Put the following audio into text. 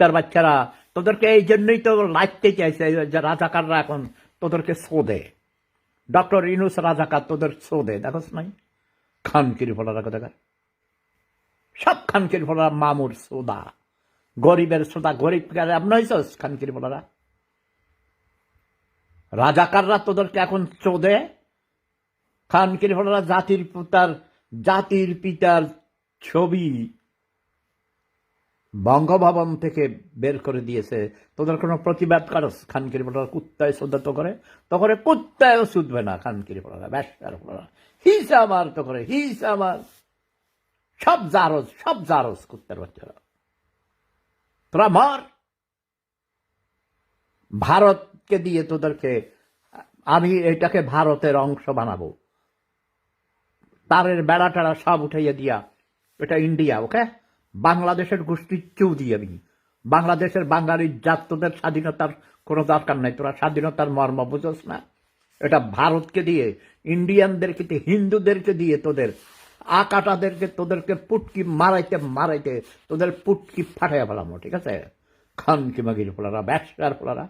কুত্তার বাচ্চারা, তোদেরকে এই জন্যই তো লাইতে চাইছে যে রাজাকাররা এখন তোদেরকে শোধে। ডক্টর ইনুস রাজাকার তোদের শোধে, দেখোস নাই? খানকির ফলারা কথা সব খানকির ফলারা মামুর সোদা। গরিবের সোদা, গরিব আপনি হয়েছস খানকির ফলারা রাজাকাররা তোদেরকে এখন চোদে খানকির ফলারা জাতির পিতার জাতির পিতার ছবি বঙ্গভবন থেকে বের করে দিয়েছে। তোদের কোনো প্রতিবাদ করস খানকির পড়া কুত্তায় শ্রদ্ধা তো করে। তো করে কুত্তায়ও শুধবে না খানকির ফলারা ব্যাসার পড়া হিস আমার তো করে হিস আমার সব জারজ সব জারজ কুত্তার বাচ্চারা তোরা মর। ভারতকে দিয়ে তোদেরকে, আমি এটাকে ভারতের অংশ বানাবো। তারের বেড়া টেড়া সব উঠাইয়া দিয়া, এটা ইন্ডিয়া, ওকে? বাংলাদেশের গোষ্ঠীর দিয়ে আমি বাংলাদেশের বাঙালির জাত তোদের স্বাধীনতার কোনো দরকার নাই। তোরা স্বাধীনতার মর্ম বুঝোস না। এটা ভারতকে দিয়ে, ইন্ডিয়ানদেরকে দিয়ে, হিন্দুদেরকে দিয়ে তোদের, আকাটাদেরকে, তোদেরকে পুটকি মারাইতে মারাইতে তোদের পুটকি ফাটাইয়া ফেলামো, ঠিক আছে? খান কি মাগির ফোলারা, ব্যবসার ফোলারা।